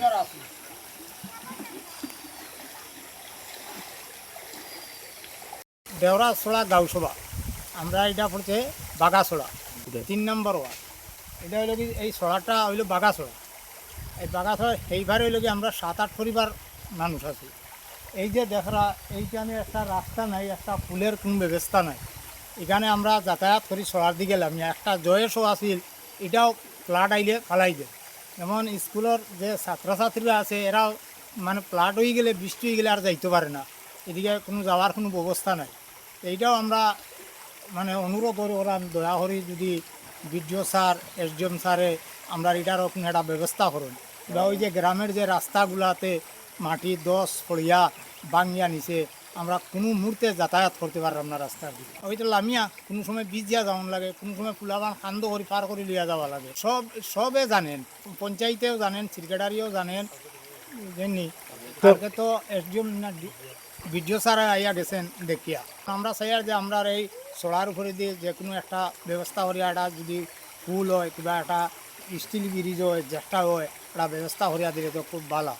দেওরা দেওরাছোড়া গাউসভা আমরা এটা পড়ছে বাগাছোড়া। তিন নম্বর ওয়ার্ড। এটা হইল কি, এই ছড়াটা হইল বাগাছোড়া। এই বাগাছোড়া সেইবার হইল কি, আমরা সাত আট পরিবার মানুষ আছি। এই যে দেখরা, এইখানে একটা রাস্তা নাই, একটা ফুলের কোনো ব্যবস্থা নাই। এখানে আমরা যাতায়াত করি ছড়ার দিকে লাভ একটা জয়েসও আসিল এটাও ফ্লাট আইলে ফালাই দেয়। যেমন স্কুলের যে ছাত্রছাত্রীরা আছে এরাও মানে প্লাট হয়ে গেলে, বৃষ্টি হয়ে গেলে আর যাইতে পারে না। এদিকে কোনো যাওয়ার কোনো ব্যবস্থা নাই। এইটাও আমরা মানে অনুরোধ করি ওরা দয়া করি যদি বিডিও স্যার এসডিএম স্যারে আমরা এটারও কোনো একটা ব্যবস্থা করুন। বা ওই যে গ্রামের যে রাস্তাগুলাতে মাটি দশ পড়িয়া বাঙ্গিয়া নিচে আমরা কোনো মুহূর্তে যাতায়াত করতে পারলাম না রাস্তার দিকে। ওইটা লামিয়া, কোনো সময় বীজ দিয়া যাওয়ান লাগে, কোনো সময় ফুলাবান খান্দ করে পার করে লিয়া যাওয়া লাগে। সব, সবে জানেন, পঞ্চায়েতেও জানেন সেক্রেটারিও জানেন জানি কালকে তো এসডিএম না ভিডিও স্যার আইয়া গেছেন দেখিয়া। আমরা চাই আর যে আমরা এই চড়ার উপরে দিয়ে যে কোনো একটা ব্যবস্থা করিয়া একটা যদি ফুল হয়, কিবা একটা স্টিল ব্রিজ হয়, যেটা হয়, একটা ব্যবস্থা করিয়া দিলে তো খুব ভালো